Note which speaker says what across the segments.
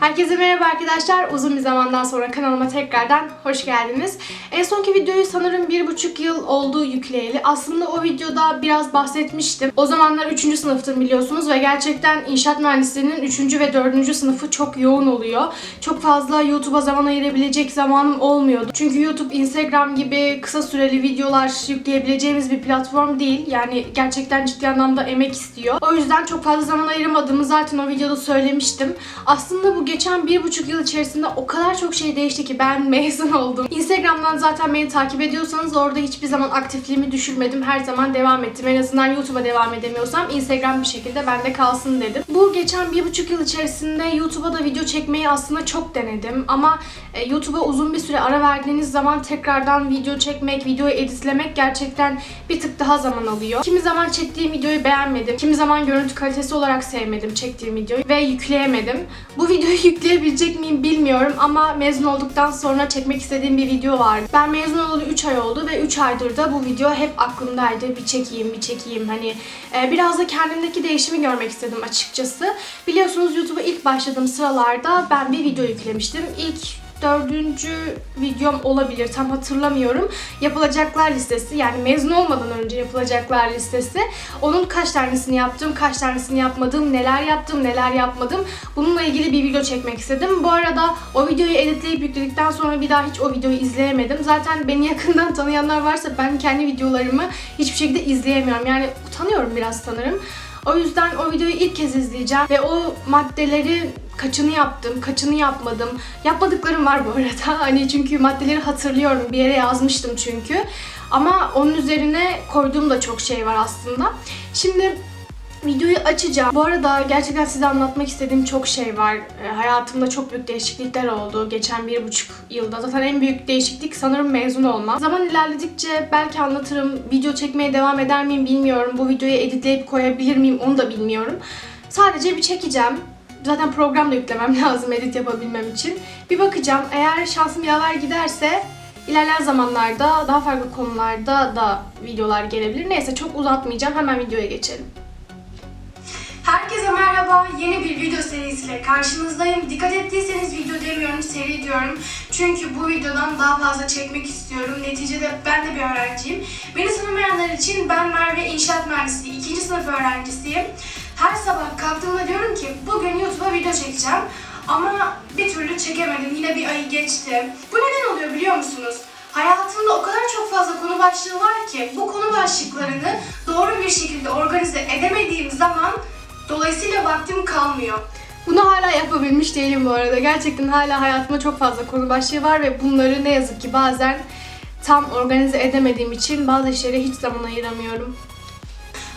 Speaker 1: Herkese merhaba arkadaşlar. Uzun bir zamandan sonra kanalıma tekrardan hoş geldiniz. En sonki videoyu sanırım bir buçuk yıl oldu yükleyeli. Aslında o videoda biraz bahsetmiştim. O zamanlar 3. sınıftım biliyorsunuz ve gerçekten inşaat mühendisliğinin 3. ve 4. sınıfı çok yoğun oluyor. Çok fazla YouTube'a zaman ayırabilecek zamanım olmuyordu. Çünkü YouTube, Instagram gibi kısa süreli videolar yükleyebileceğimiz bir platform değil. Yani gerçekten ciddi anlamda emek istiyor. O yüzden çok fazla zaman ayıramadığımı zaten o videoda söylemiştim. Aslında bu geçen bir buçuk yıl içerisinde o kadar çok şey değişti ki ben mezun oldum. Instagram'dan zaten beni takip ediyorsanız orada hiçbir zaman aktifliğimi düşürmedim. Her zaman devam ettim. En azından YouTube'a devam edemiyorsam Instagram bir şekilde bende kalsın dedim. Bu geçen bir buçuk yıl içerisinde YouTube'a da video çekmeyi aslında çok denedim. Ama e, YouTube'a uzun bir süre ara verdiğiniz zaman tekrardan video çekmek, videoyu editlemek gerçekten bir tık daha zaman alıyor. Kimi zaman çektiğim videoyu beğenmedim. Kimi zaman görüntü kalitesi olarak sevmedim çektiğim videoyu ve yükleyemedim. Bu videoyu yükleyebilecek miyim bilmiyorum ama mezun olduktan sonra çekmek istediğim bir video vardı. Ben mezun olalı 3 ay oldu ve 3 aydır da bu video hep aklımdaydı. Bir çekeyim, bir çekeyim. Hani e, biraz da kendimdeki değişimi görmek istedim açıkçası. Biliyorsunuz YouTube'a ilk başladığım sıralarda ben bir video yüklemiştim. İlk dördüncü videom olabilir tam hatırlamıyorum. Yapılacaklar listesi yani mezun olmadan önce yapılacaklar listesi. Onun kaç tanesini yaptım, kaç tanesini yapmadım, neler yaptım, neler yapmadım. Bununla ilgili bir video çekmek istedim. Bu arada o videoyu editleyip yükledikten sonra bir daha hiç o videoyu izleyemedim. Zaten beni yakından tanıyanlar varsa ben kendi videolarımı hiçbir şekilde izleyemiyorum. Yani utanıyorum biraz sanırım. O yüzden o videoyu ilk kez izleyeceğim ve o maddeleri kaçını yaptım, kaçını yapmadım. Yapmadıklarım var bu arada. Hani çünkü maddeleri hatırlıyorum. Bir yere yazmıştım çünkü. Ama onun üzerine koyduğum da çok şey var aslında. Şimdi videoyu açacağım. Bu arada gerçekten size anlatmak istediğim çok şey var. E, hayatımda çok büyük değişiklikler oldu geçen bir buçuk yılda. Zaten en büyük değişiklik sanırım mezun olmam. Zaman ilerledikçe belki anlatırım. Video çekmeye devam eder miyim bilmiyorum. Bu videoyu editleyip koyabilir miyim onu da bilmiyorum. Sadece bir çekeceğim. Zaten program da yüklemem lazım edit yapabilmem için. Bir bakacağım. Eğer şansım yaver giderse ilerleyen zamanlarda daha farklı konularda da videolar gelebilir. Neyse çok uzatmayacağım. Hemen videoya geçelim. Herkese merhaba. Yeni bir video serisiyle karşınızdayım. Dikkat ettiyseniz video demiyorum, seri diyorum. Çünkü bu videodan daha fazla çekmek istiyorum. Neticede ben de bir öğrenciyim. Beni tanımayanlar için ben Merve İnşaat Mühendisliği 2. sınıf öğrencisiyim. Her sabah kalktığımda diyorum ki bugün YouTube'a video çekeceğim. Ama bir türlü çekemedim. Yine bir ay geçti. Bu neden oluyor biliyor musunuz? Hayatımda o kadar çok fazla konu başlığı var ki bu konu başlıklarını doğru bir şekilde organize edemediğim zaman dolayısıyla vaktim kalmıyor. Bunu hala yapabilmiş değilim bu arada. Gerçekten hala hayatımda çok fazla konu başlığı var ve bunları ne yazık ki bazen tam organize edemediğim için bazı işlere hiç zaman ayıramıyorum.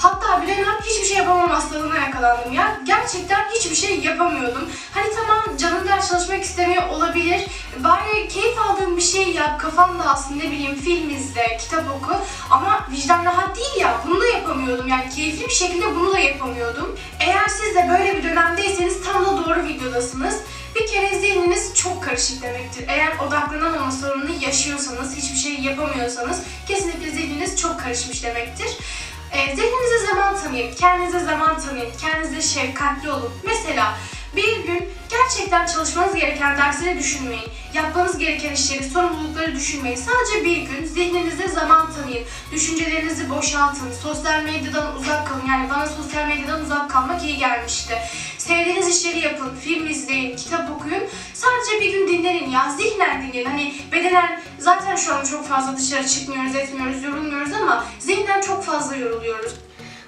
Speaker 1: Hatta bir dönem hiçbir şey yapamam hastalığına yakalandım ya. Gerçekten hiçbir şey yapamıyordum. Hani tamam canın ders çalışmak istemiyor olabilir. Bari keyif aldığın bir şey yap, kafan dağılsın ne bileyim film izle, kitap oku. Ama vicdan rahat değil ya bunu da yapamıyordum. Yani keyifli bir şekilde bunu da yapamıyordum. Eğer siz de böyle bir dönemdeyseniz tam da doğru videodasınız. Bir kere zihniniz çok karışık demektir. Eğer odaklanamama sorununu yaşıyorsanız, hiçbir şey yapamıyorsanız kesinlikle zihniniz çok karışmış demektir. E, zihninize zaman tanıyın, kendinize zaman tanıyın, kendinize şefkatli olun. Mesela bir gün gerçekten çalışmanız gereken dersleri düşünmeyin. Yapmanız gereken işleri, sorumlulukları düşünmeyin. Sadece bir gün zihninize zaman tanıyın. Düşüncelerinizi boşaltın. Sosyal medyadan uzak kalın. Yani bana sosyal medyadan uzak kalmak iyi gelmişti. Sevdiğiniz işleri yapın, film izleyin, kitap okuyun. Sadece bir gün dinlenin ya. Zihnen dinleyin. Hani bedenen zaten şu an çok fazla dışarı çıkmıyoruz, etmiyoruz, yorulmuyoruz ama zihnen çok fazla yoruluyoruz.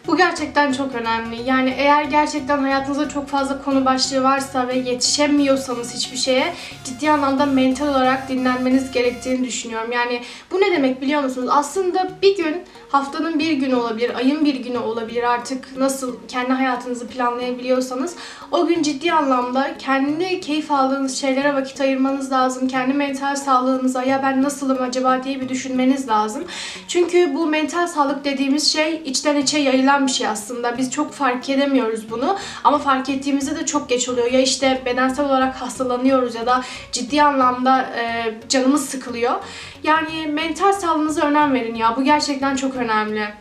Speaker 1: Bu gerçekten çok önemli. Yani eğer gerçekten hayatınızda çok fazla konu başlığı varsa ve yetişemiyorsanız hiçbir şeye ciddi anlamda mental olarak dinlenmeniz gerektiğini düşünüyorum. Yani bu ne demek biliyor musunuz? Aslında bir gün haftanın bir günü olabilir, ayın bir günü olabilir artık nasıl kendi hayatınızı planlayabiliyorsanız o gün ciddi anlamda kendi keyif aldığınız şeylere vakit ayırmanız lazım. Kendi mental sağlığınıza ya ben nasılım acaba diye bir düşünmeniz lazım. Çünkü bu mental sağlık dediğimiz şey içten içe yayılan bir şey aslında. Biz çok fark edemiyoruz bunu ama fark ettiğimizde de çok geç oluyor. Ya işte bedensel olarak hastalanıyoruz ya da ciddi anlamda e, canımız sıkılıyor. Yani mental sağlığınıza önem verin ya. Bu gerçekten çok önemli.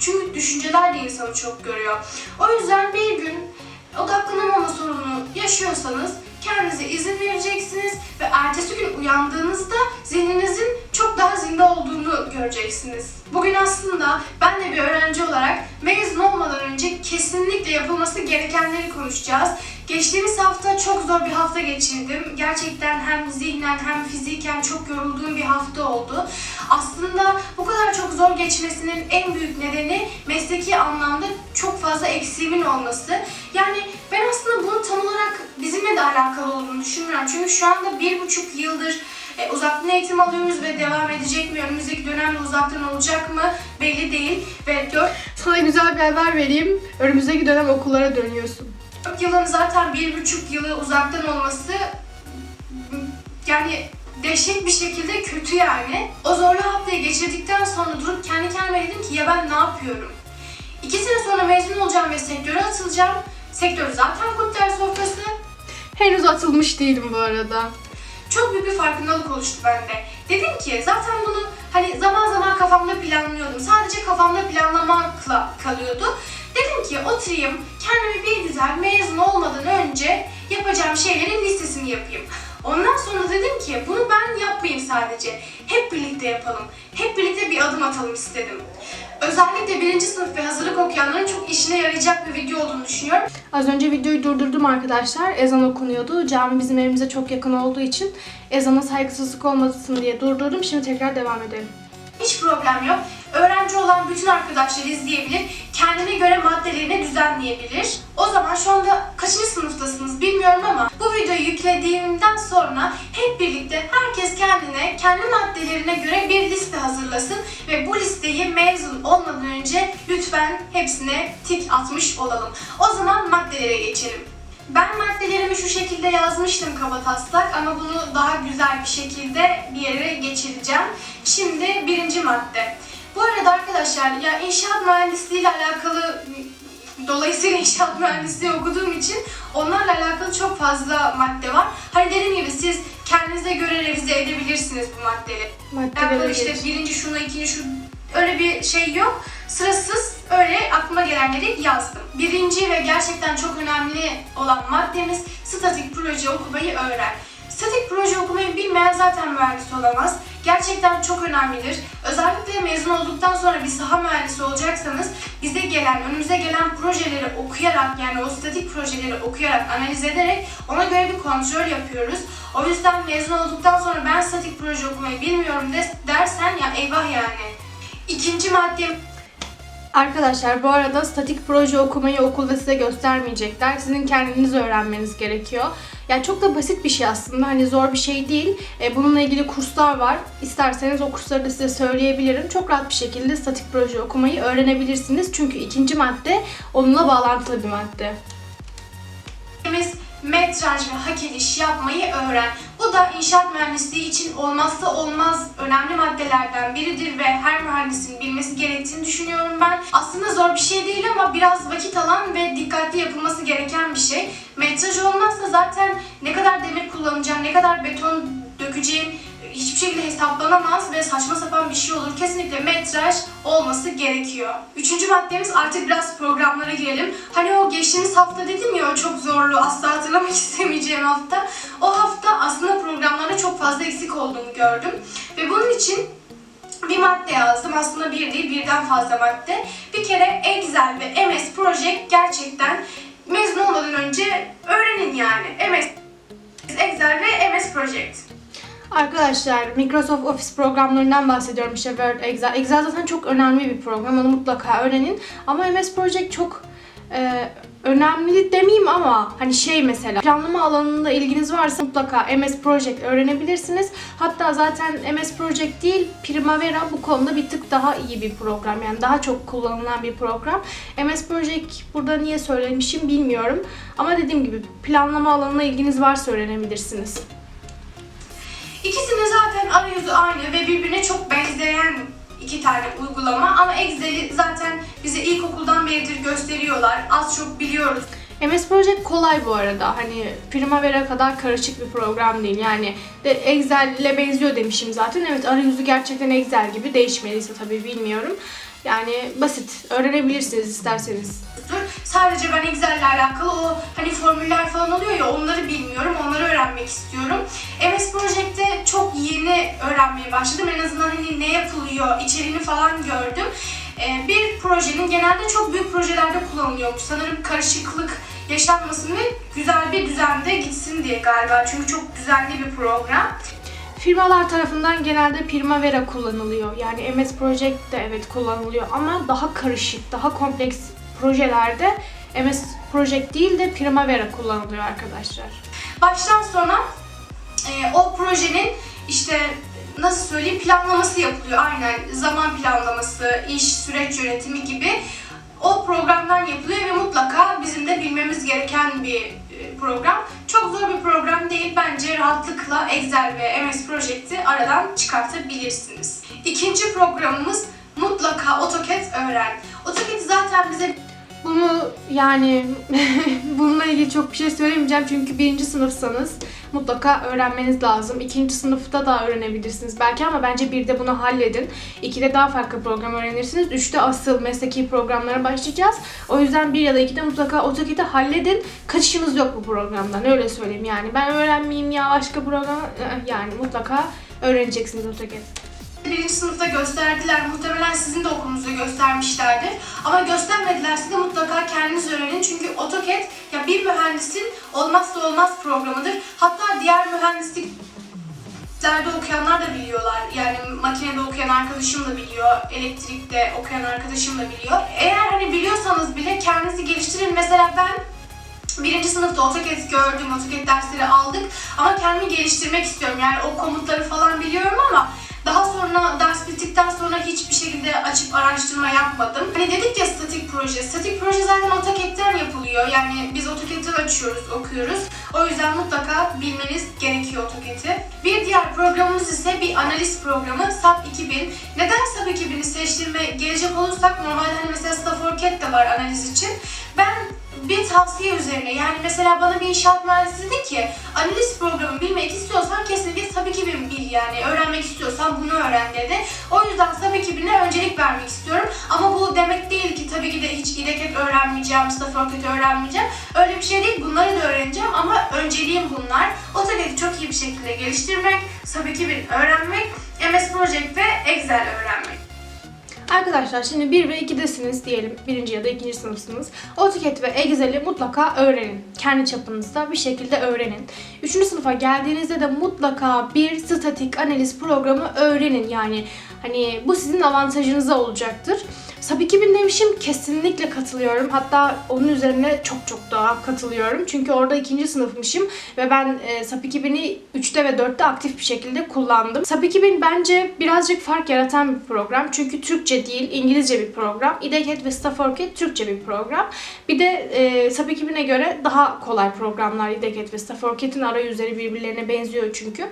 Speaker 1: Çünkü düşünceler de insanı çok görüyor. O yüzden bir gün odaklanamama sorunu istiyorsanız kendinize izin vereceksiniz ve ertesi gün uyandığınızda zihninizin çok daha zinde olduğunu göreceksiniz. Bugün aslında ben de bir öğrenci olarak mezun olmadan önce kesinlikle yapılması gerekenleri konuşacağız. Geçtiğimiz hafta çok zor bir hafta geçirdim. Gerçekten hem zihnen hem fiziken çok yorulduğum bir hafta oldu. Aslında bu kadar çok zor geçmesinin en büyük nedeni mesleki anlamda çok fazla eksiğimin olması. Yani ben aslında bunun tam olarak bizimle de alakalı olduğunu düşünmüyorum. Çünkü şu anda bir buçuk yıldır e, uzaktan eğitim alıyoruz ve devam edecek mi? Önümüzdeki dönemde uzaktan olacak mı? Belli değil. Ve 4
Speaker 2: Sana güzel bir haber vereyim. Önümüzdeki dönem okullara dönüyorsun.
Speaker 1: yılın zaten bir buçuk yılı uzaktan olması yani dehşet bir şekilde kötü yani. O zorlu haftayı geçirdikten sonra durup kendi kendime dedim ki ya ben ne yapıyorum? İki sene sonra mezun olacağım ve sektöre atılacağım. Sektör zaten kurtlar sofrası.
Speaker 2: Henüz atılmış değilim bu arada.
Speaker 1: Çok büyük bir farkındalık oluştu bende. Dedim ki zaten bunu hani zaman zaman kafamda planlıyordum. Sadece kafamda planlamakla kalıyordu. Dedim ki oturayım kendimi bir güzel mezun olmadan önce yapacağım şeylerin listesini yapayım. Ondan sonra dedim ki bunu ben yapmayayım sadece. Hep birlikte yapalım. Hep birlikte bir adım atalım istedim. Özellikle birinci sınıf ve hazırlık okuyanların çok işine yarayacak bir video olduğunu düşünüyorum.
Speaker 2: Az önce videoyu durdurdum arkadaşlar. Ezan okunuyordu. Cami bizim evimize çok yakın olduğu için ezana saygısızlık olmasın diye durdurdum. Şimdi tekrar devam edelim.
Speaker 1: Hiç problem yok. Öğrenci olan bütün arkadaşlar izleyebilir. Kendine göre maddelerini düzenleyebilir. O zaman şu anda kaçıncı sınıftasınız bilmiyorum ama bu videoyu yüklediğimden sonra hep birlikte herkes kendine, kendi maddelerine göre bir liste hazırlasın ve bu listeyi mezun olmadan önce lütfen hepsine tik atmış olalım. O zaman maddelere geçelim. Ben maddelerimi şu şekilde yazmıştım kaba taslak ama bunu daha güzel bir şekilde bir yere geçireceğim. Şimdi birinci madde. Bu arada arkadaşlar ya inşaat mühendisliği ile alakalı dolayısıyla inşaat mühendisliği okuduğum için onlarla alakalı çok fazla madde var. Hani dediğim gibi siz kendinize göre revize edebilirsiniz bu maddeleri.
Speaker 2: Maddelere
Speaker 1: Alakalı işte birinci şunu, ikinci şu öyle bir şey yok. Sırasız öyle aklıma gelenleri yazdım. Birinci ve gerçekten çok önemli olan maddemiz statik proje okumayı öğren. Statik proje okumayı bilmeyen zaten mühendis olamaz. Gerçekten çok önemlidir. Özellikle mezun olduktan sonra bir saha mühendisi olacaksanız bize gelen, önümüze gelen projeleri okuyarak yani o statik projeleri okuyarak, analiz ederek ona göre bir kontrol yapıyoruz. O yüzden mezun olduktan sonra ben statik proje okumayı bilmiyorum de, dersen ya eyvah yani. İkinci maddem
Speaker 2: Arkadaşlar bu arada statik proje okumayı okulda size göstermeyecekler. Sizin kendiniz öğrenmeniz gerekiyor. Yani çok da basit bir şey aslında. Hani zor bir şey değil. E, bununla ilgili kurslar var. İsterseniz o kursları da size söyleyebilirim. Çok rahat bir şekilde statik proje okumayı öğrenebilirsiniz. Çünkü ikinci madde onunla bağlantılı bir madde.
Speaker 1: Metraj ve hak ediş yapmayı öğren. Bu da inşaat mühendisliği için olmazsa olmaz önemli maddelerden biridir ve her mühendisin bilmesi gerektiğini düşünüyorum ben. Aslında zor bir şey değil ama biraz vakit alan ve dikkatli yapılması gereken bir şey. Metraj olmazsa zaten ne kadar demir kullanacağım, ne kadar beton dökeceğim hiçbir şekilde hesaplanamaz ve saçma sapan bir şey olur. Kesinlikle metraj olması gerekiyor. Üçüncü maddemiz artık biraz programlara girelim. Hani o geçtiğimiz hafta dedim ya çok zorlu, asla hatırlamak istemeyeceğim hafta. O hafta aslında programlarda çok fazla eksik olduğunu gördüm. Ve bunun için bir madde yazdım. Aslında bir değil birden fazla madde. Bir kere Excel ve MS Project gerçekten mezun olmadan önce öğrenin yani. MS Excel ve MS Project.
Speaker 2: Arkadaşlar Microsoft Office programlarından bahsediyorum işte Word, Excel. Excel zaten çok önemli bir program. Onu mutlaka öğrenin. Ama MS Project çok e, önemli demeyeyim ama hani şey mesela planlama alanında ilginiz varsa mutlaka MS Project öğrenebilirsiniz. Hatta zaten MS Project değil Primavera bu konuda bir tık daha iyi bir program. Yani daha çok kullanılan bir program. MS Project burada niye söylemişim bilmiyorum. Ama dediğim gibi planlama alanına ilginiz varsa öğrenebilirsiniz.
Speaker 1: İkisinin zaten arayüzü aynı ve birbirine çok benzeyen iki tane uygulama ama Excel'i zaten bize ilkokuldan beridir gösteriyorlar. Az çok biliyoruz.
Speaker 2: MS Project kolay bu arada. Hani Primavera kadar karışık bir program değil. Yani de Excel ile benziyor demişim zaten. Evet arayüzü gerçekten Excel gibi değişmediyse tabii bilmiyorum. Yani basit. Öğrenebilirsiniz isterseniz.
Speaker 1: Sadece ben Excel ile alakalı o hani formüller falan oluyor ya onları bilmiyorum. Onları öğrenmek istiyorum. MS Project'te çok yeni öğrenmeye başladım. En azından hani ne yapılıyor, içeriğini falan gördüm. Ee, bir projenin genelde çok büyük projelerde kullanılıyormuş. Sanırım karışıklık yaşanmasın ve güzel bir düzende gitsin diye galiba. Çünkü çok düzenli bir program.
Speaker 2: Firmalar tarafından genelde Primavera kullanılıyor. Yani MS Project de evet kullanılıyor ama daha karışık, daha kompleks projelerde MS Project değil de Primavera kullanılıyor arkadaşlar.
Speaker 1: Baştan sona e, o projenin işte nasıl söyleyeyim planlaması yapılıyor. Aynen zaman planlaması, iş, süreç yönetimi gibi o programdan yapılıyor ve mutlaka bizim de bilmemiz gereken bir e, program. Çok zor bir program değil. Bence rahatlıkla Excel ve MS Project'i aradan çıkartabilirsiniz. İkinci programımız mutlaka AutoCAD öğren. AutoCAD zaten bize
Speaker 2: Bunu yani bununla ilgili çok bir şey söylemeyeceğim çünkü birinci sınıfsanız mutlaka öğrenmeniz lazım. İkinci sınıfta da öğrenebilirsiniz belki ama bence bir de bunu halledin. İkide daha farklı program öğrenirsiniz. Üçte asıl mesleki programlara başlayacağız. O yüzden bir ya da ikide mutlaka AutoCAD'i halledin. Kaçışınız yok bu programdan öyle söyleyeyim yani. Ben öğrenmeyeyim ya başka program yani mutlaka öğreneceksiniz AutoCAD.
Speaker 1: Birinci sınıfta gösterdiler. Muhtemelen sizin de okulunuzda göstermişlerdir. Ama göstermedilerse de mutlaka kendiniz öğrenin. Çünkü AutoCAD ya bir mühendisin olmazsa olmaz programıdır. Hatta diğer mühendislik Derslerde okuyanlar da biliyorlar. Yani makinede okuyan arkadaşım da biliyor. Elektrikte okuyan arkadaşım da biliyor. Eğer hani biliyorsanız bile kendinizi geliştirin. Mesela ben birinci sınıfta AutoCAD gördüm, AutoCAD dersleri aldık. Ama kendimi geliştirmek istiyorum. Yani o komutları falan biliyorum ama daha sonra ders bittikten sonra hiçbir şekilde açıp araştırma yapmadım. Hani dedik ya statik proje. Statik proje zaten AutoCAD'den yapılıyor. Yani biz AutoCAD'den açıyoruz, okuyoruz. O yüzden mutlaka bilmeniz gerekiyor AutoCAD'i. Bir diğer programımız ise bir analiz programı SAP 2000. Neden SAP 2000'i seçtiğime gelecek olursak normalde hani mesela Staff4CAD de var analiz için. Ben bir tavsiye üzerine yani mesela bana bir inşaat mühendisi dedi ki analiz programı bilmek istiyorsan kesinlikle SAP 2000 bil yani öğrenmek istiyorsan bunu öğren dedi. O yüzden SAP 2000'e öncelik vermek istiyorum ama bu demek değil ki tabii ki de hiç İDECAD öğrenmeyeceğim, Staff4CAD öğrenmeyeceğim. Öyle bir şey değil bunları da öğreneceğim ama önceliğim bunlar. AutoCAD'i çok iyi bir şekilde geliştirmek, SAP 2000 öğrenmek, MS Project ve Excel öğrenmek.
Speaker 2: Arkadaşlar şimdi 1 ve 2'desiniz diyelim. Birinci ya da ikinci sınıfsınız. AutoCAD ve Excel'i mutlaka öğrenin. Kendi çapınızda bir şekilde öğrenin. Üçüncü sınıfa geldiğinizde de mutlaka bir statik analiz programı öğrenin. Yani hani bu sizin avantajınıza olacaktır. SAP 2000 demişim kesinlikle katılıyorum. Hatta onun üzerine çok çok daha katılıyorum. Çünkü orada ikinci sınıfmışım ve ben e, SAP 2000'i 3'te ve 4'te aktif bir şekilde kullandım. SAP 2000 bence birazcık fark yaratan bir program. Çünkü Türkçe değil, İngilizce bir program. İDECAD ve Staff4CAD Türkçe bir program. Bir de e, SAP 2000'e göre daha kolay programlar İDECAD ve Staff4CAD'in arayüzleri birbirlerine benziyor çünkü.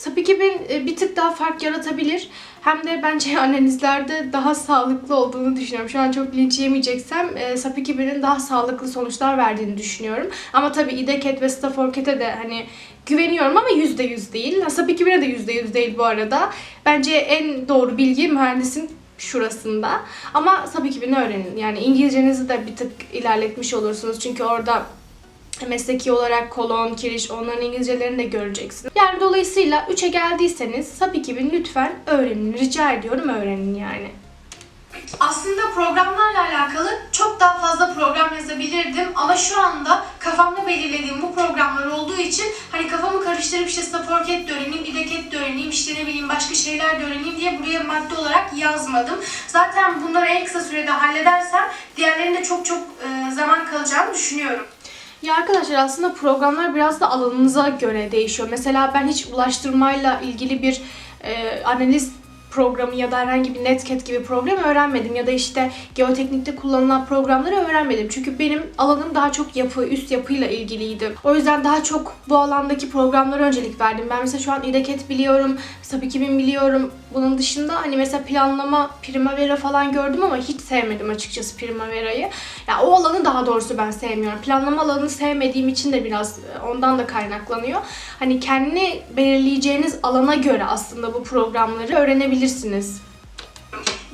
Speaker 2: SAP 2000 e, bir tık daha fark yaratabilir. Hem de bence analizlerde daha sağlıklı olduğunu düşünüyorum. Şu an çok linç yemeyeceksem e, SAP 2000'in daha sağlıklı sonuçlar verdiğini düşünüyorum. Ama tabii İDECAD ve Staff4CAD'e de hani güveniyorum ama %100 değil. SAP 2000'e de %100 değil bu arada. Bence en doğru bilgi mühendisin şurasında. Ama SAP 2000'i öğrenin. Yani İngilizcenizi de bir tık ilerletmiş olursunuz. Çünkü orada mesleki olarak kolon, kiriş onların İngilizcelerini de göreceksiniz. Yani dolayısıyla 3'e geldiyseniz SAP 2000 lütfen öğrenin. Rica ediyorum öğrenin yani.
Speaker 1: Aslında programlarla alakalı çok daha fazla program yazabilirdim ama şu anda kafamda belirlediğim bu programlar olduğu için hani kafamı karıştırıp işte Staff4CAD de öğreneyim, İDECAD de öğreneyim, işte ne bileyim başka şeyler de öğreneyim diye buraya madde olarak yazmadım. Zaten bunları en kısa sürede halledersem diğerlerinde çok çok e, zaman kalacağını düşünüyorum.
Speaker 2: Ya arkadaşlar aslında programlar biraz da alanınıza göre değişiyor. Mesela ben hiç ulaştırmayla ilgili bir e, analiz programı ya da herhangi bir netcat gibi program öğrenmedim ya da işte geoteknikte kullanılan programları öğrenmedim. Çünkü benim alanım daha çok yapı, üst yapıyla ilgiliydi. O yüzden daha çok bu alandaki programlara öncelik verdim. Ben mesela şu an İDECAD biliyorum, SAP 2000 biliyorum. Bunun dışında hani mesela planlama, Primavera falan gördüm ama hiç sevmedim açıkçası Primavera'yı. Ya o alanı daha doğrusu ben sevmiyorum. Planlama alanını sevmediğim için de biraz e, ondan da kaynaklanıyor. Hani kendi belirleyeceğiniz alana göre aslında bu programları öğrenebilirsiniz.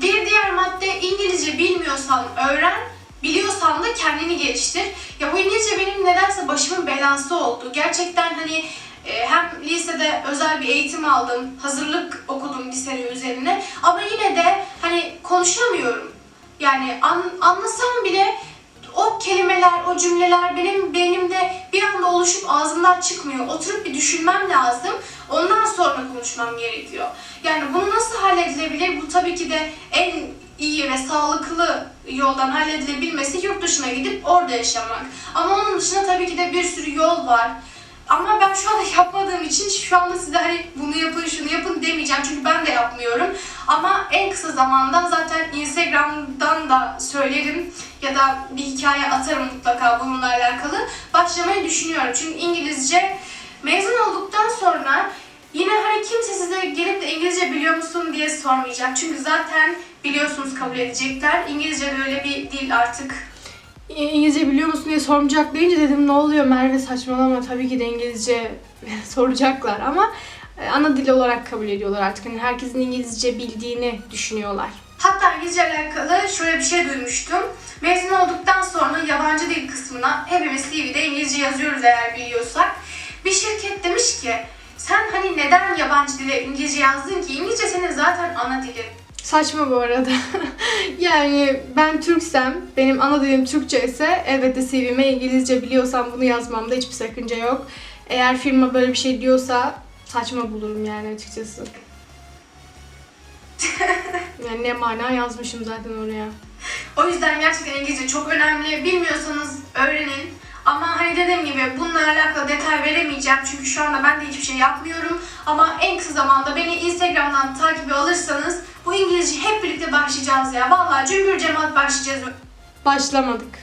Speaker 1: Bir diğer madde İngilizce bilmiyorsan öğren, biliyorsan da kendini geliştir. Ya bu İngilizce benim nedense başımın belası oldu. Gerçekten hani e, hem lisede özel bir eğitim aldım, hazırlık okudum lisenin üzerine ama yine de hani konuşamıyorum. Yani an- anlasam bile o kelimeler, o cümleler benim beynimde bir anda oluşup ağzımdan çıkmıyor. Oturup bir düşünmem lazım. Ondan sonra konuşmam gerekiyor. Yani bunu nasıl halledilebilir? Bu tabii ki de en iyi ve sağlıklı yoldan halledilebilmesi yurt dışına gidip orada yaşamak. Ama onun dışında tabii ki de bir sürü yol var. Ama ben şu anda yapmadığım için şu anda size hani bunu yapın şunu yapın demeyeceğim çünkü ben de yapmıyorum. Ama en kısa zamanda zaten Instagram'dan da söylerim ya da bir hikaye atarım mutlaka bununla alakalı. Başlamayı düşünüyorum çünkü İngilizce mezun olduktan sonra yine hani kimse size gelip de İngilizce biliyor musun diye sormayacak. Çünkü zaten biliyorsunuz kabul edecekler. İngilizce de öyle bir dil artık
Speaker 2: İngilizce biliyor musun diye sormayacak deyince dedim ne oluyor Merve saçmalama tabii ki de İngilizce soracaklar ama e, ana dil olarak kabul ediyorlar artık. Hani herkesin İngilizce bildiğini düşünüyorlar.
Speaker 1: Hatta İngilizce alakalı şöyle bir şey duymuştum. Mezun olduktan sonra yabancı dil kısmına hepimiz CV'de İngilizce yazıyoruz eğer biliyorsak. Bir şirket demiş ki sen hani neden yabancı dile İngilizce yazdın ki? İngilizce senin zaten ana dilin.
Speaker 2: Saçma bu arada. yani ben Türksem, benim ana dilim Türkçe ise elbette CV'me İngilizce biliyorsam bunu yazmamda hiçbir sakınca yok. Eğer firma böyle bir şey diyorsa saçma bulurum yani açıkçası. yani ne mana yazmışım zaten oraya.
Speaker 1: O yüzden gerçekten İngilizce çok önemli. Bilmiyorsanız öğrenin. Ama hani dediğim gibi bununla alakalı detay veremeyeceğim. Çünkü şu anda ben de hiçbir şey yapmıyorum. Ama en kısa zamanda beni Instagram'dan takibi alırsanız bu İngilizce hep birlikte başlayacağız ya. Vallahi cümbür cemaat başlayacağız.
Speaker 2: Başlamadık.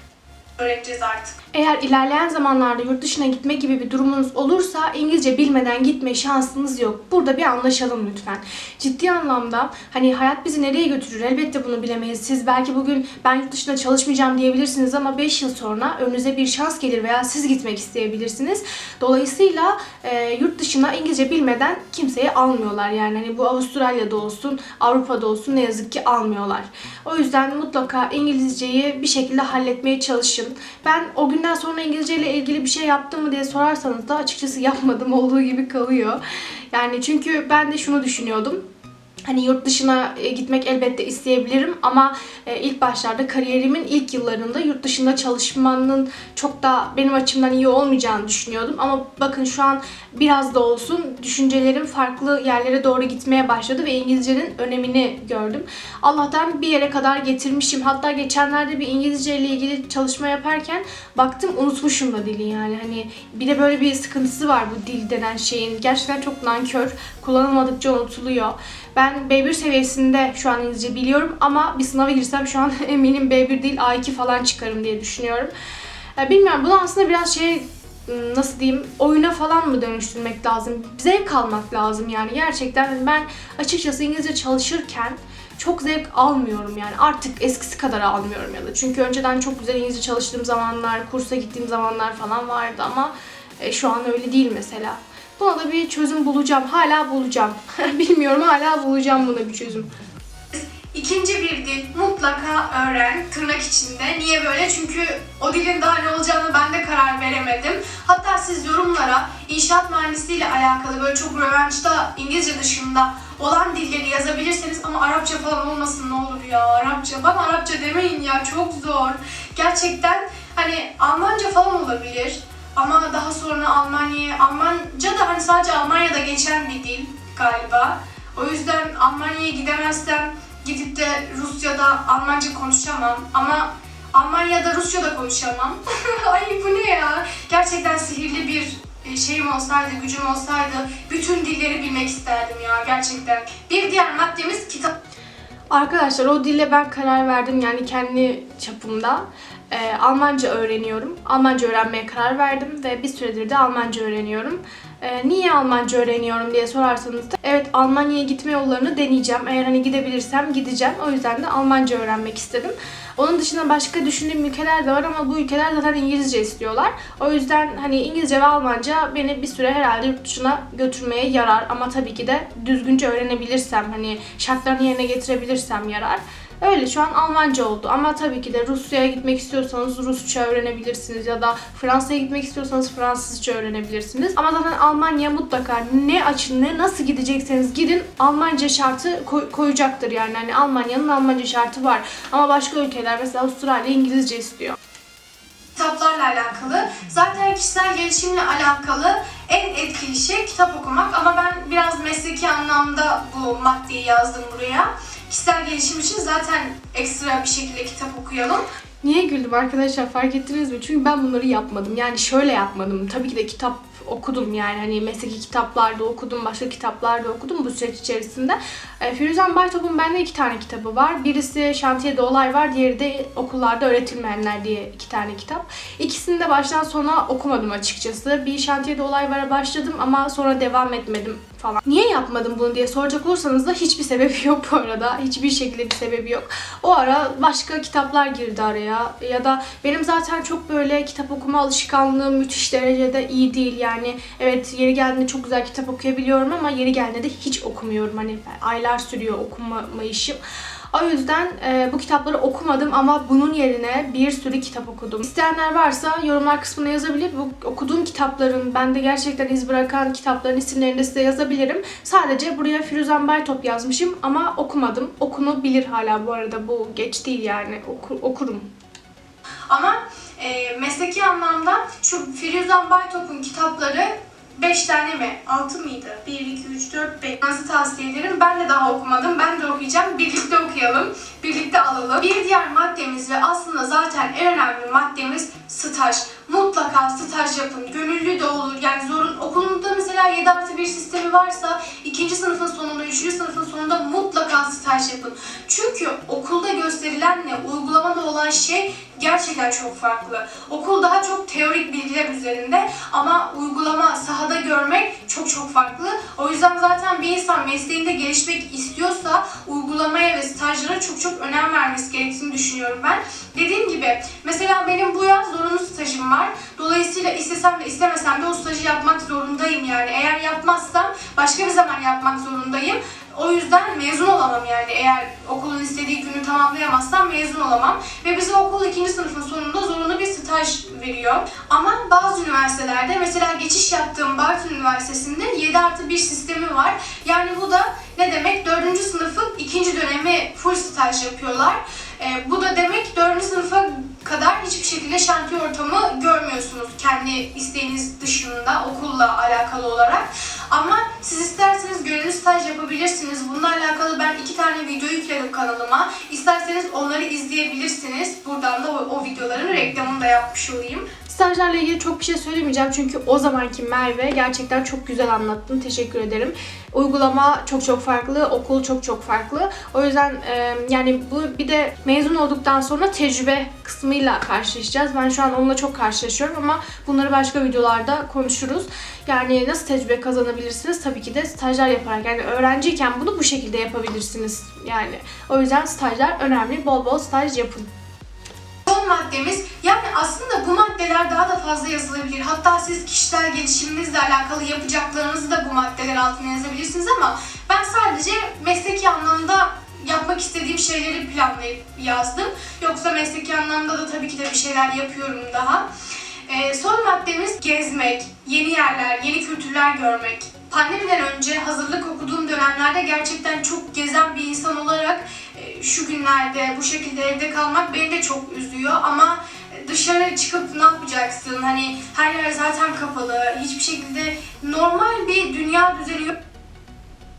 Speaker 1: Öğreneceğiz artık.
Speaker 2: Eğer ilerleyen zamanlarda yurt dışına gitme gibi bir durumunuz olursa İngilizce bilmeden gitme şansınız yok. Burada bir anlaşalım lütfen. Ciddi anlamda hani hayat bizi nereye götürür elbette bunu bilemeyiz. Siz belki bugün ben yurt dışında çalışmayacağım diyebilirsiniz ama 5 yıl sonra önünüze bir şans gelir veya siz gitmek isteyebilirsiniz. Dolayısıyla e, yurt dışına İngilizce bilmeden kimseyi almıyorlar. Yani hani bu Avustralya'da olsun, Avrupa'da olsun ne yazık ki almıyorlar. O yüzden mutlaka İngilizceyi bir şekilde halletmeye çalışın. Ben o günden sonra İngilizce ile ilgili bir şey yaptım mı diye sorarsanız da açıkçası yapmadım olduğu gibi kalıyor. Yani çünkü ben de şunu düşünüyordum. Hani yurt dışına e, gitmek elbette isteyebilirim ama e, ilk başlarda kariyerimin ilk yıllarında yurt dışında çalışmanın çok da benim açımdan iyi olmayacağını düşünüyordum. Ama bakın şu an biraz da olsun düşüncelerim farklı yerlere doğru gitmeye başladı ve İngilizcenin önemini gördüm. Allah'tan bir yere kadar getirmişim. Hatta geçenlerde bir İngilizce ile ilgili çalışma yaparken baktım unutmuşum da dili yani. Hani bir de böyle bir sıkıntısı var bu dil denen şeyin. Gerçekten çok nankör. Kullanılmadıkça unutuluyor. Ben B1 seviyesinde şu an İngilizce biliyorum ama bir sınava girsem şu an eminim B1 değil A2 falan çıkarım diye düşünüyorum. Ee, Bilmiyorum bunu aslında biraz şey ım, nasıl diyeyim oyuna falan mı dönüştürmek lazım? Zevk almak lazım yani gerçekten ben açıkçası İngilizce çalışırken çok zevk almıyorum yani artık eskisi kadar almıyorum ya da çünkü önceden çok güzel İngilizce çalıştığım zamanlar, kursa gittiğim zamanlar falan vardı ama e, şu an öyle değil mesela. Buna da bir çözüm bulacağım. Hala bulacağım. Bilmiyorum hala bulacağım buna bir çözüm.
Speaker 1: İkinci bir dil mutlaka öğren tırnak içinde. Niye böyle? Çünkü o dilin daha ne olacağını ben de karar veremedim. Hatta siz yorumlara inşaat mühendisliği ile alakalı böyle çok rövanşta İngilizce dışında olan dilleri yazabilirseniz ama Arapça falan olmasın ne olur ya Arapça. Bana Arapça demeyin ya çok zor. Gerçekten hani Almanca falan olabilir. Ama daha sonra Almanya, Almanca da hani sadece Almanya'da geçen bir dil galiba. O yüzden Almanya'ya gidemezsem gidip de Rusya'da Almanca konuşamam ama Almanya'da Rusça'da konuşamam. Ay bu ne ya? Gerçekten sihirli bir e, şeyim olsaydı, gücüm olsaydı bütün dilleri bilmek isterdim ya gerçekten. Bir diğer maddemiz kitap
Speaker 2: Arkadaşlar o dille ben karar verdim yani kendi çapımda. Ee, Almanca öğreniyorum. Almanca öğrenmeye karar verdim ve bir süredir de Almanca öğreniyorum. Ee, niye Almanca öğreniyorum diye sorarsanız da evet Almanya'ya gitme yollarını deneyeceğim. Eğer hani gidebilirsem gideceğim. O yüzden de Almanca öğrenmek istedim. Onun dışında başka düşündüğüm ülkeler de var ama bu ülkeler zaten İngilizce istiyorlar. O yüzden hani İngilizce ve Almanca beni bir süre herhalde yurt dışına götürmeye yarar. Ama tabii ki de düzgünce öğrenebilirsem, hani şartlarını yerine getirebilirsem yarar. Öyle şu an Almanca oldu ama tabii ki de Rusya'ya gitmek istiyorsanız Rusça öğrenebilirsiniz ya da Fransa'ya gitmek istiyorsanız Fransızca öğrenebilirsiniz. Ama zaten Almanya mutlaka ne açın ne nasıl gidecekseniz gidin Almanca şartı koy- koyacaktır yani. Hani Almanya'nın Almanca şartı var. Ama başka ülkeler mesela Avustralya İngilizce istiyor.
Speaker 1: kitaplarla alakalı. Zaten kişisel gelişimle alakalı en etkili şey kitap okumak ama ben biraz mesleki anlamda bu maddeyi yazdım buraya. Kişisel gelişim için zaten ekstra bir şekilde kitap okuyalım.
Speaker 2: Niye güldüm arkadaşlar fark ettiniz mi? Çünkü ben bunları yapmadım. Yani şöyle yapmadım. Tabii ki de kitap okudum yani hani mesleki kitaplarda okudum, başka kitaplarda okudum bu süreç içerisinde. E, Firuzan Baytop'un bende iki tane kitabı var. Birisi Şantiyede Olay var, diğeri de Okullarda Öğretilmeyenler diye iki tane kitap. İkisini de baştan sona okumadım açıkçası. Bir Şantiyede Olay var'a başladım ama sonra devam etmedim falan. Niye yapmadım bunu diye soracak olursanız da hiçbir sebebi yok bu arada. Hiçbir şekilde bir sebebi yok. O ara başka kitaplar girdi araya ya da benim zaten çok böyle kitap okuma alışkanlığım müthiş derecede iyi değil yani. Evet yeri geldiğinde çok güzel kitap okuyabiliyorum ama yeri geldiğinde de hiç okumuyorum. Hani aylar sürüyor okumayışım. O yüzden e, bu kitapları okumadım ama bunun yerine bir sürü kitap okudum. İsteyenler varsa yorumlar kısmına yazabilir. Bu okuduğum kitapların, bende gerçekten iz bırakan kitapların isimlerini de size yazabilirim. Sadece buraya Firuzan Baytop yazmışım ama okumadım. Okunabilir hala bu arada. Bu geç değil yani. Oku- okurum.
Speaker 1: Ama e, mesleki anlamda şu Firuzan Baytop'un kitapları 5 tane mi? 6 mıydı? 1, 2, 3, 4, 5. Nasıl tavsiye ederim? Ben de daha okumadım. Ben de okuyacağım. Birlikte okuyalım. Birlikte alalım. Bir diğer maddemiz ve aslında zaten en önemli maddemiz staj. Mutlaka staj yapın. Gönüllü de olur. Yani zorun okulunda mesela 7 artı 1 sistemi varsa ikinci sınıfın sonunda, üçüncü sınıfın sonunda mutlaka staj yapın. Çünkü okulda gösterilenle uygulamada olan şey gerçekten çok farklı. Okul daha çok teorik bilgiler üzerinde ama uygulama sahada görmek çok çok farklı. O yüzden zaten bir insan mesleğinde gelişmek istiyorsa uygulamaya ve stajlara çok çok önem vermesi gerektiğini düşünüyorum ben. Dediğim gibi mesela benim bu yaz zorunlu stajım var. Dolayısıyla istesem de istemesem de o stajı yapmak zorundayım yani. Eğer yapmazsam başka bir zaman yapmak zorundayım. O yüzden mezun olamam yani eğer okulun istediği günü tamamlayamazsam mezun olamam. Ve bize okul ikinci sınıfın sonunda zorunlu bir staj veriyor. Ama bazı üniversitelerde mesela geçiş yaptığım Bartın Üniversitesi'nde 7 artı 1 sistemi var. Yani bu da ne demek? 4. sınıfın ikinci dönemi full staj yapıyorlar. Ee, bu da demek 4. sınıfa kadar hiçbir şekilde şantiye ortamı görmüyorsunuz kendi isteğiniz dışında okulla alakalı olarak. Ama siz isterseniz gönüllü staj yapabilirsiniz. Bununla alakalı ben iki tane video yükledim kanalıma. İsterseniz onları izleyebilirsiniz. Buradan da o, o videoların reklamını da yapmış olayım.
Speaker 2: Stajlarla ilgili çok bir şey söylemeyeceğim çünkü o zamanki Merve gerçekten çok güzel anlattın. Teşekkür ederim. Uygulama çok çok farklı, okul çok çok farklı. O yüzden e, yani bu bir de mezun olduktan sonra tecrübe kısmıyla karşılaşacağız. Ben şu an onunla çok karşılaşıyorum ama bunları başka videolarda konuşuruz. Yani nasıl tecrübe kazanabilirsiniz? Tabii ki de stajlar yaparak. Yani öğrenciyken bunu bu şekilde yapabilirsiniz. Yani o yüzden stajlar önemli. Bol bol staj yapın.
Speaker 1: Son maddemiz yani aslında bu maddeler daha da fazla yazılabilir. Hatta siz kişisel gelişiminizle alakalı yapacaklarınızı da bu maddeler altına yazabilirsiniz ama ben sadece mesleki anlamda yapmak istediğim şeyleri planlayıp yazdım. Yoksa mesleki anlamda da tabii ki de bir şeyler yapıyorum daha. Ee, son maddemiz gezmek, yeni yerler, yeni kültürler görmek. Pandemiden önce hazırlık okuduğum dönemlerde gerçekten çok gezen bir insan olarak e, şu günlerde bu şekilde evde kalmak beni de çok üzüyor ama dışarı çıkıp ne yapacaksın? Hani her yer zaten kapalı. Hiçbir şekilde normal bir dünya düzeni yok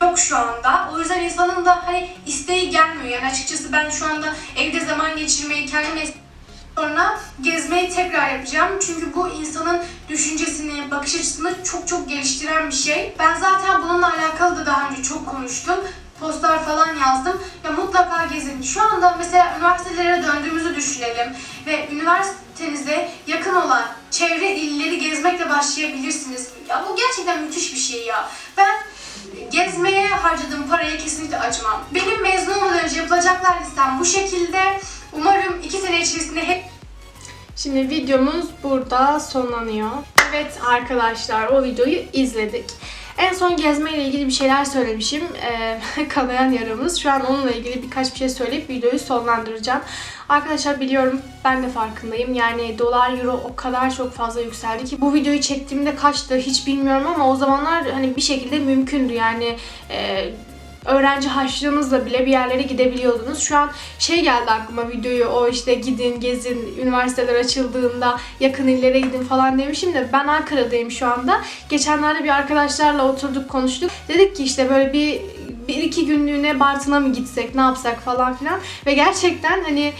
Speaker 1: yok şu anda. O yüzden insanın da hani isteği gelmiyor. Yani açıkçası ben şu anda evde zaman geçirmeyi kendim sonra gezmeyi tekrar yapacağım. Çünkü bu insanın düşüncesini, bakış açısını çok çok geliştiren bir şey. Ben zaten bununla alakalı da daha önce çok konuştum. Postlar falan yazdım. Ya mutlaka gezin. Şu anda mesela üniversitelere döndüğümüzü düşünelim. Ve üniversitenize yakın olan çevre illeri gezmekle başlayabilirsiniz. Ya bu gerçekten müthiş bir şey ya. Ben gezmeye harcadığım parayı kesinlikle acımam. Benim mezun olmadan önce yapılacaklar listem bu şekilde. Umarım iki sene içerisinde hep
Speaker 2: Şimdi videomuz burada sonlanıyor. Evet arkadaşlar o videoyu izledik.
Speaker 1: En son gezmeyle ilgili bir şeyler söylemişim. Ee, kanayan yaramız. Şu an onunla ilgili birkaç bir şey söyleyip videoyu sonlandıracağım. Arkadaşlar biliyorum ben de farkındayım. Yani dolar euro o kadar çok fazla yükseldi ki bu videoyu çektiğimde kaçtı hiç bilmiyorum ama o zamanlar hani bir şekilde mümkündü. Yani e, öğrenci harçlığınızla bile bir yerlere gidebiliyordunuz. Şu an şey geldi aklıma videoyu o işte gidin gezin üniversiteler açıldığında yakın illere gidin falan demişim de ben Ankara'dayım şu anda. Geçenlerde bir arkadaşlarla oturduk konuştuk. Dedik ki işte böyle bir bir iki günlüğüne Bartın'a mı gitsek ne yapsak falan filan ve gerçekten hani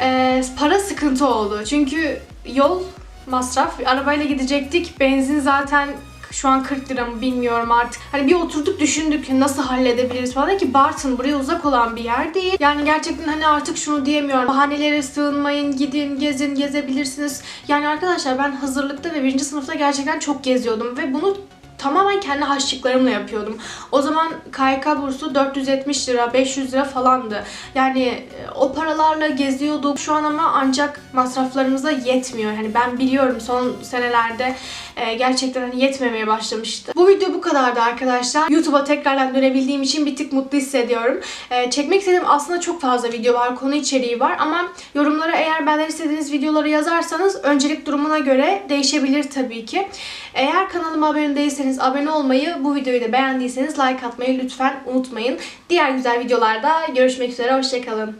Speaker 1: e, para sıkıntı oldu. Çünkü yol masraf. Arabayla gidecektik. Benzin zaten şu an 40 lira mı bilmiyorum artık. Hani bir oturduk düşündük nasıl halledebiliriz falan ki Bartın buraya uzak olan bir yer değil. Yani gerçekten hani artık şunu diyemiyorum. Bahanelere sığınmayın, gidin, gezin, gezebilirsiniz. Yani arkadaşlar ben hazırlıkta ve birinci sınıfta gerçekten çok geziyordum ve bunu tamamen kendi harçlıklarımla yapıyordum. O zaman KYK bursu 470 lira, 500 lira falandı. Yani e, o paralarla geziyorduk. Şu an ama ancak masraflarımıza yetmiyor. Hani ben biliyorum son senelerde e, gerçekten hani yetmemeye başlamıştı. Bu video bu kadardı arkadaşlar. YouTube'a tekrardan dönebildiğim için bir tık mutlu hissediyorum. E, çekmek istediğim aslında çok fazla video var, konu içeriği var ama yorumlara eğer benden istediğiniz videoları yazarsanız öncelik durumuna göre değişebilir tabii ki. Eğer kanalıma abone değilseniz abone olmayı, bu videoyu da beğendiyseniz like atmayı lütfen unutmayın. Diğer güzel videolarda görüşmek üzere, hoşçakalın.